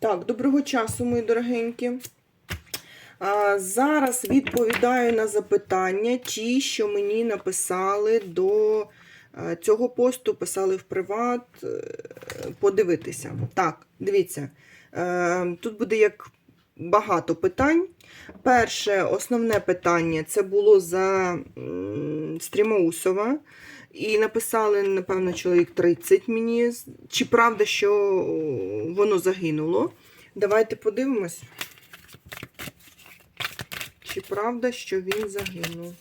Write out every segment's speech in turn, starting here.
Так, доброго часу, мої дорогенькі. А, зараз відповідаю на запитання, ті, що мені написали до е, цього посту, писали в приват. е, Подивитися. Так, дивіться. Е, Тут буде як багато питань. Перше, основне питання це було за Стрімоусова. І написали, напевно, чоловік 30 мені. Чи правда, що воно загинуло? Давайте подивимось. Чи правда, що він загинув?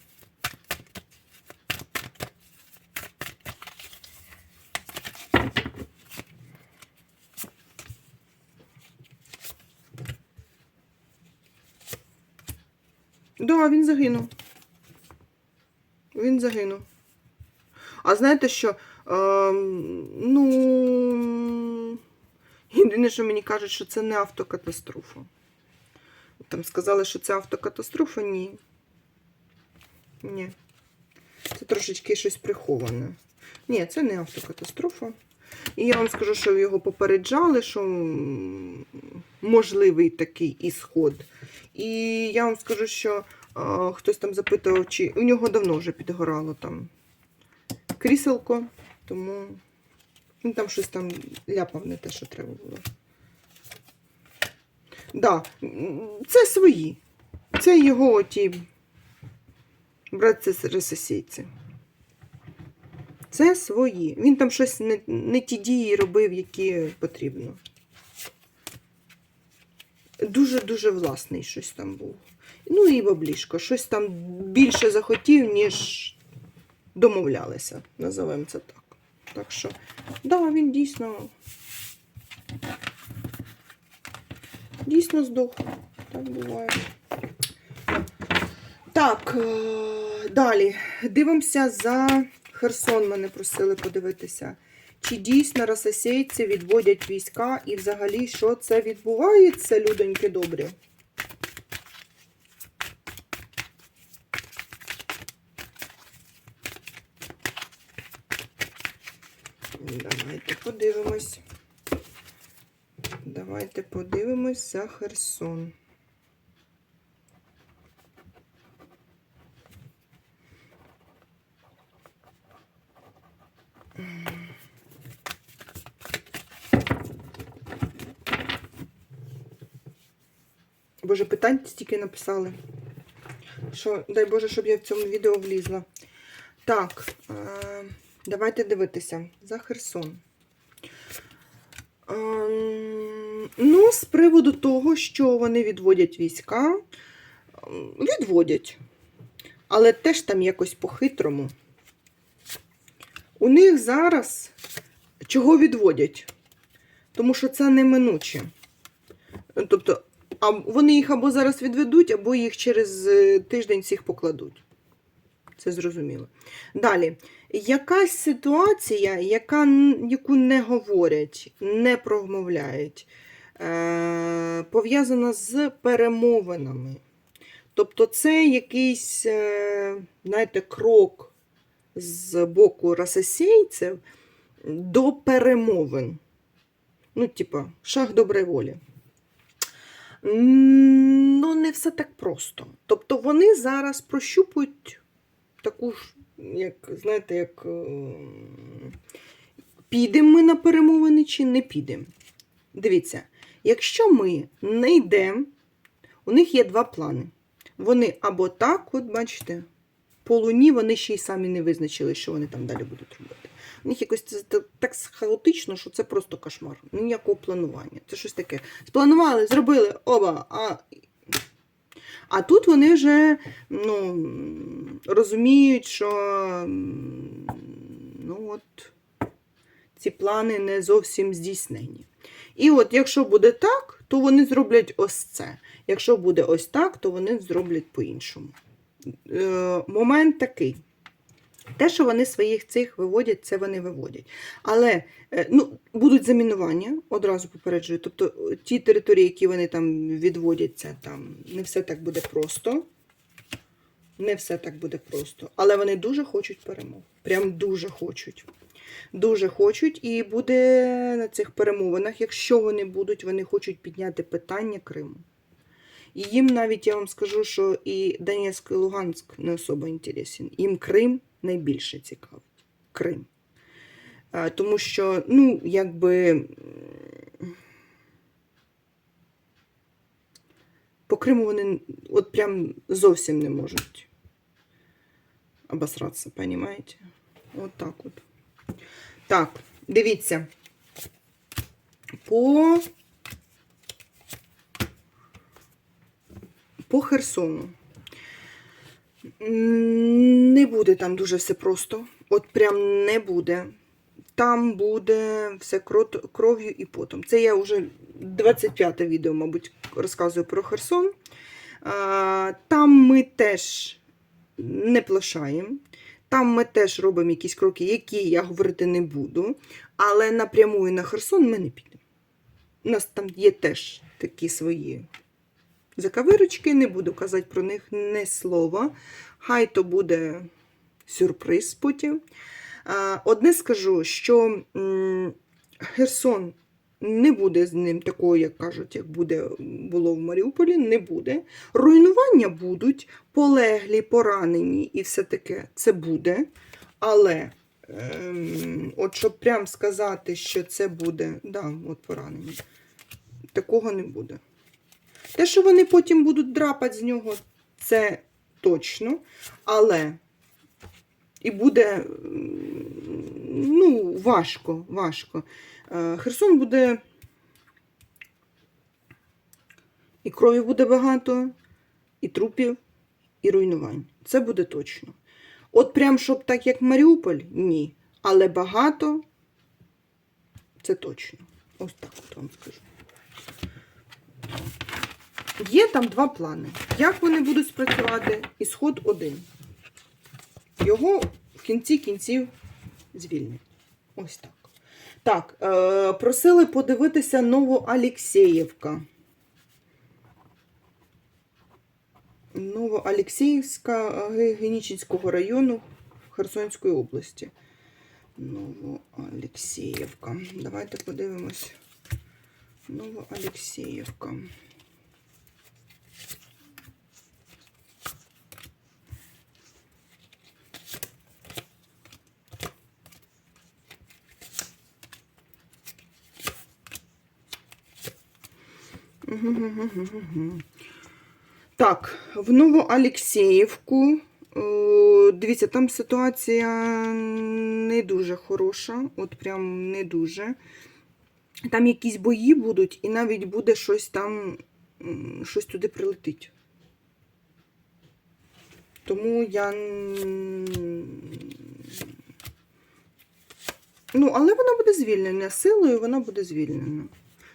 Да, він загинув. Він загинув. А знаєте що? Ем, ну, єдине, що мені кажуть, що це не автокатастрофа. Там сказали, що це автокатастрофа, ні. Ні. Це трошечки щось приховане. Ні, це не автокатастрофа. І я вам скажу, що його попереджали, що можливий такий ісход. І я вам скажу, що а, хтось там запитував, чи у нього давно вже підгорало там кріселко, тому він там щось там ляпав не те, що треба було. Да, це свої. Це його ті братці ресесійці. Це свої. Він там щось не, не ті дії робив, які потрібно. Дуже-дуже власний щось там був. Ну і баблішко. Щось там більше захотів, ніж домовлялися, називаємо це так. Так що, да, він дійсно. Дійсно здох. Так буває. Так, е, далі. Дивимося за Херсон. Мене просили подивитися. Чи дійсно рососейці відводять війська і взагалі що це відбувається, людоньки добрі? Давайте подивимось. Давайте подивимось за Херсон. Боже, питань стільки написали. Що, дай Боже, щоб я в цьому відео влізла. Так, е, давайте дивитися за Херсон. Ну, з приводу того, що вони відводять війська, відводять. Але теж там якось по-хитрому. У них зараз чого відводять? Тому що це неминуче. Тобто, а вони їх або зараз відведуть, або їх через е, тиждень всіх покладуть. Це зрозуміло. Далі. Якась ситуація, яка, яку не говорять, не промовляють, пов'язана з перемовинами. Тобто це якийсь, е, знаєте, крок з боку расосійців до перемовин. Ну, типа, шаг доброї волі. Ну, не все так просто. Тобто вони зараз прощупують таку ж, як, знаєте, як е, підемо ми на перемовини чи не підемо. Дивіться, якщо ми не йдемо, у них є два плани. Вони або так, от бачите, по луні вони ще й самі не визначили, що вони там далі будуть робити. У них якось це та- так хаотично, що це просто кошмар. Ніякого планування. Це щось таке. Спланували, зробили, оба. А, а тут вони вже ну, розуміють, що ну, от, ці плани не зовсім здійснені. І от якщо буде так, то вони зроблять ось це. Якщо буде ось так, то вони зроблять по-іншому. Е, момент такий. Те, що вони своїх цих виводять, це вони виводять. Але е, ну, будуть замінування, одразу попереджую. Тобто е, ті території, які вони там відводяться, там не все так буде просто. Не все так буде просто. Але вони дуже хочуть перемог. Прям дуже хочуть. Дуже хочуть, і буде на цих перемовинах, якщо вони будуть, вони хочуть підняти питання Криму. І їм навіть я вам скажу, що і Донецьк, і Луганськ не особо інтересен. Їм Крим найбільше цікавить. Крим. Тому що, ну, якби. По Криму вони от прям зовсім не можуть обосратися, понимаете? От так от. Так, дивіться. По по Херсону. Не буде там дуже все просто. От прям не буде. Там буде все кров'ю і потом. Це я вже 25 те відео, мабуть, розказую про Херсон. Там ми теж не плашаємо. Там ми теж робимо якісь кроки, які я говорити не буду. Але напряму і на Херсон ми не підемо. У нас там є теж такі свої закавирочки, не буду казати про них не слова. Хай то буде сюрприз потім. Одне скажу, що Херсон не буде з ним такого, як кажуть, як буде, було в Маріуполі, не буде. Руйнування будуть, полеглі, поранені і все таке. Це буде. Але, ем, от щоб прям сказати, що це буде, да, от поранені, такого не буде. Те, що вони потім будуть драпати з нього, це точно. Але і буде ну, важко, важко. Е, Херсон буде. І крові буде багато, і трупів, і руйнувань. Це буде точно. От прям, щоб так, як Маріуполь, ні. Але багато це точно. Ось так от вам скажу. Є там два плани. Як вони будуть спрацювати? Ісход один. Його в кінці кінців звільнять. Ось так. Так, е, просили подивитися Новоалексєєвка. Новоалексіївська Генічинського району Херсонської області. Новоалексіївка. Давайте подивимось. Новоалексіївка. Так, в Новоалексєєвку. е, Дивіться, там ситуація не дуже хороша, от прям не дуже. Там якісь бої будуть, і навіть буде щось там, щось туди прилетить. Тому я. Ну, але вона буде звільнена силою, вона буде звільнена.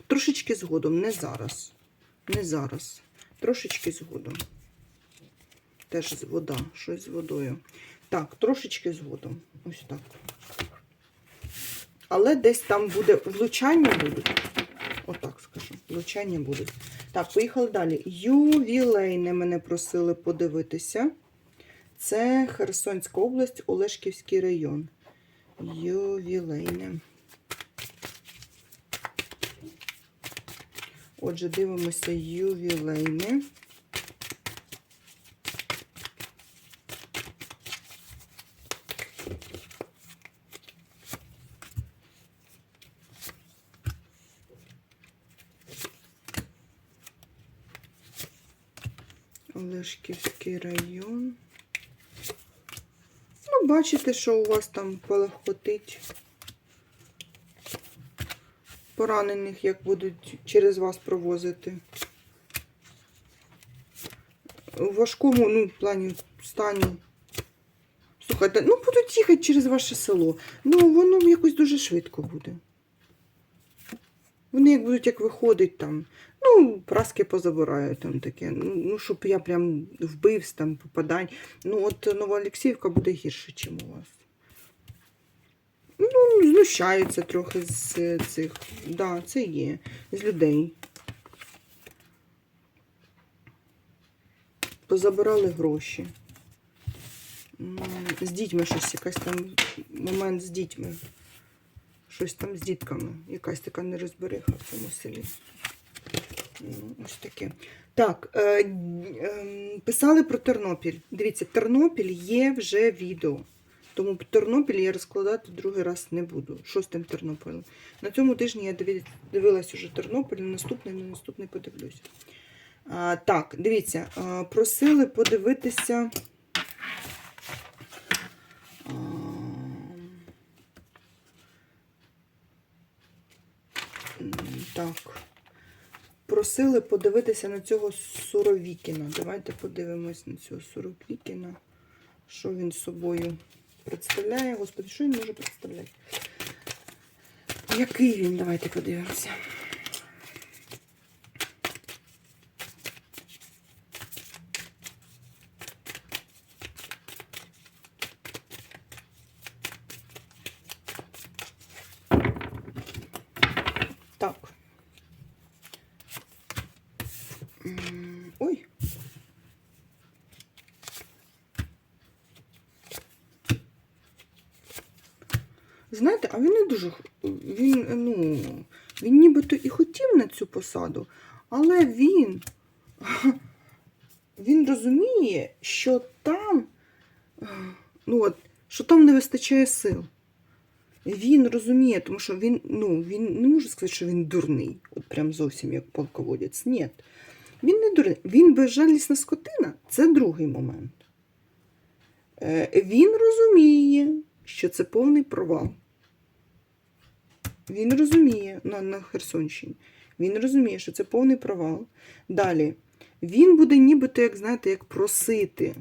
Трошечки згодом, не зараз. Не зараз. Трошечки згодом. Теж з вода, щось з водою. Так, трошечки згодом. Ось так. Але десь там буде влучання будуть. Отак скажу. Влучання будуть. Так, поїхали далі. Ювілейне мене просили подивитися. Це Херсонська область, Олешківський район. Ювілейне. Отже, дивимося ювілейне. Олешківський район. Ну, бачите, що у вас там полегкотить. Поранених, як будуть через вас провозити. У важкому, ну, плані стані. Слухайте, ну будуть їхати через ваше село. Ну, воно якось дуже швидко буде. Вони як будуть як виходить там. Ну, праски позабирають там таке. Ну, ну, щоб я прям вбивсь там, попадань. Ну, от Новоолексіївка буде гірше, ніж у вас. Ну, знущаються трохи з е, цих. Да, це є. З людей. Позабирали гроші. З дітьми щось якийсь там момент з дітьми. Щось там з дітками. Якась така нерозбериха в цьому селі. Ну, ось таке. Так, е, е, писали про Тернопіль. Дивіться, Тернопіль є вже відео. Тому Тернопіль я розкладати другий раз не буду. Шостим Тернополем. На цьому тижні я дивилась уже Тернопіль, наступний, на наступний подивлюся. А, так, дивіться, просили подивитися. Так. Просили подивитися на цього Суровікіна. Давайте подивимось на цього Суровікіна. Що він собою представляє? Господи, що він може представляти? Який він? Давайте подивимося. Так. Знаєте, а він не дуже. Він, ну, він нібито і хотів на цю посаду, але він, він розуміє, що там, ну от, що там не вистачає сил. Він розуміє, тому що він, ну, він не може сказати, що він дурний, от прям зовсім як полководець. Ні. Він не дурний. Він безжалісна скотина це другий момент. Е, Він розуміє, що це повний провал. Він розуміє на, на Херсонщині. Він розуміє, що це повний провал. Далі. Він буде нібито, як знаєте, як просити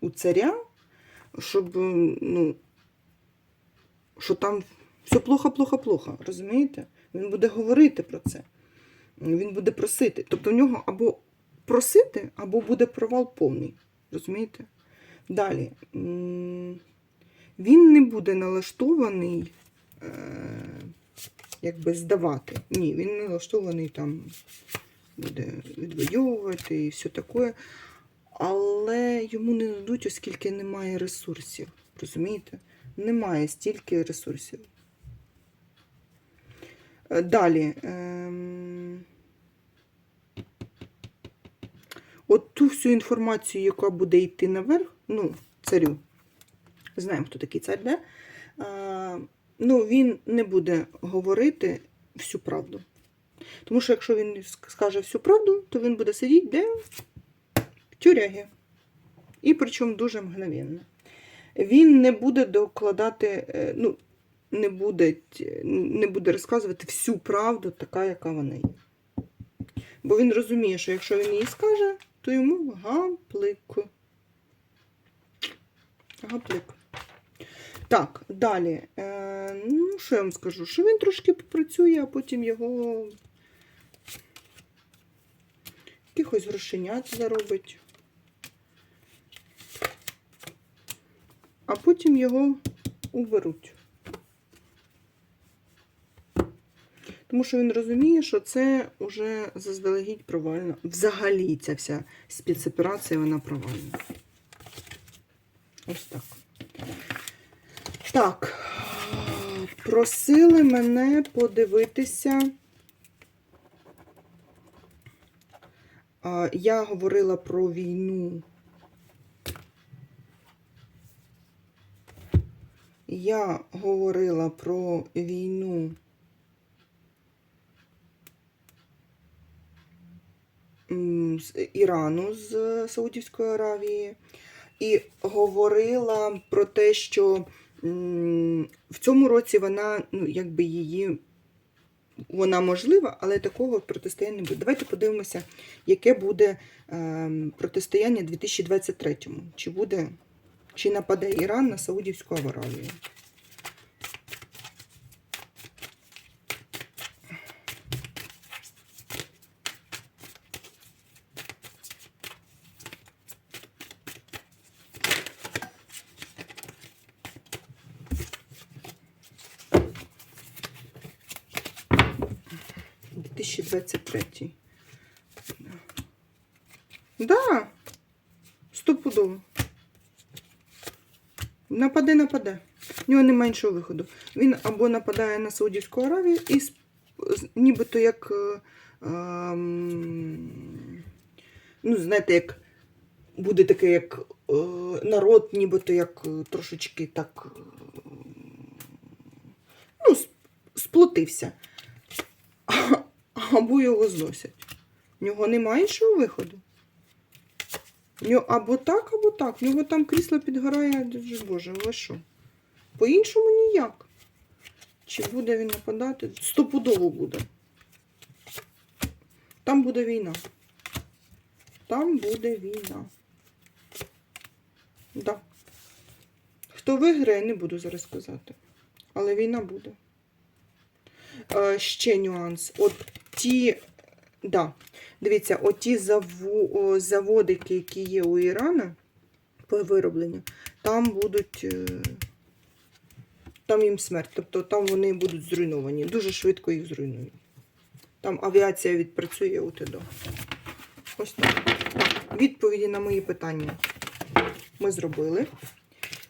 у царя, щоб, ну, що там все плохо, плохо, плохо. Розумієте? Він буде говорити про це. Він буде просити. Тобто в нього або просити, або буде провал повний. Розумієте? Далі. Він не буде налаштований якби здавати. Ні, він налаштований там буде відвоювати і все таке. Але йому не дадуть, оскільки немає ресурсів. Розумієте? Немає стільки ресурсів. Е, Далі. ем, От ту всю інформацію, яка буде йти наверх, ну, царю, знаємо, хто такий цар, да? Ну, він не буде говорити всю правду. Тому що якщо він скаже всю правду, то він буде сидіти де? В тюрягі. І причому дуже мгновенно. Він не буде докладати, е, ну, не буде, не буде розказувати всю правду, така, яка вона є. Бо він розуміє, що якщо він її скаже, то йому гаплик. Гаплик. Так, далі. Ну, що я вам скажу? Що він трошки попрацює, а потім його якихось грошенят заробить. А потім його уберуть. Тому що він розуміє, що це вже заздалегідь провально. Взагалі ця вся спецоперація, вона провальна. Ось так. Так. Просили мене подивитися. Я говорила про війну. Я говорила про війну. з Ірану з Саудівської Аравії і говорила про те, що в цьому році вона, ну, якби її, вона можлива, але такого протистояння не буде. Давайте подивимося, яке буде ем, протистояння 2023-му. Чи буде, чи нападе Іран на Саудівську Аравію? – Да. Стопудово. Нападе, нападе. В нього немає іншого виходу. Він або нападає на Саудівську Аравію і нібито як. е, ем, ну, знаєте, як буде таке, як е, народ, нібито як е, трошечки так. ну, сплотився. Або його зносять. В нього немає іншого виходу. Нього або так, або так. В нього там крісло підгорає, боже, ви що? По-іншому ніяк. Чи буде він нападати? Стопудово буде. Там буде війна. Там буде війна. Да. Хто виграє, не буду зараз казати. Але війна буде. Е, ще нюанс. От ті, да, дивіться, оті заводики, які є у Ірана по виробленню, там будуть. е, Там їм смерть. Тобто там вони будуть зруйновані. Дуже швидко їх зруйнують. Там авіація відпрацює у ТДО. Ось так. Так, відповіді на мої питання ми зробили.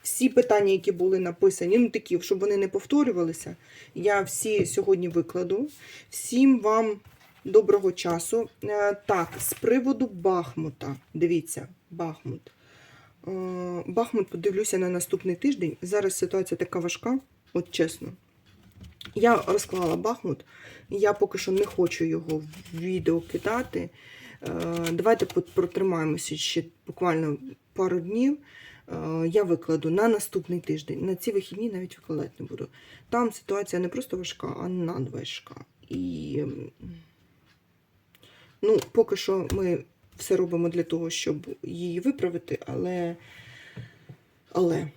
Всі питання, які були написані, ну такі, щоб вони не повторювалися, я всі сьогодні викладу. Всім вам доброго часу. Е, Так, з приводу Бахмута. Дивіться, Бахмут. Е, Бахмут подивлюся на наступний тиждень. Зараз ситуація така важка, от чесно. Я розклала Бахмут, я поки що не хочу його в відео кидати. Е, Давайте протримаємося ще буквально пару днів. Я викладу на наступний тиждень. На ці вихідні навіть викладати не буду. Там ситуація не просто важка, а надважка. І ну, поки що ми все робимо для того, щоб її виправити, але, але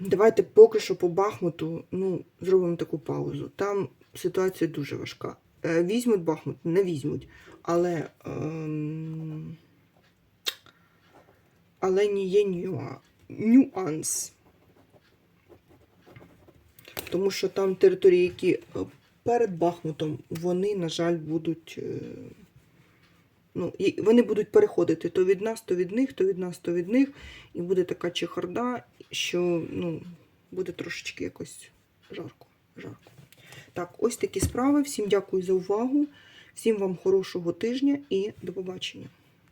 давайте поки що по Бахмуту ну, зробимо таку паузу. Там ситуація дуже важка. Е, Візьмуть Бахмут, не візьмуть, але, ем, але є нюа- нюанс. Тому що там території, які е, перед Бахмутом, вони, на жаль, будуть. е, Ну, і вони будуть переходити то від нас, то від них, то від нас, то від них. І буде така чехарда, що ну, буде трошечки якось жарко. жарко. Так, ось такі справи. Всім дякую за увагу. Всім вам хорошого тижня і до побачення.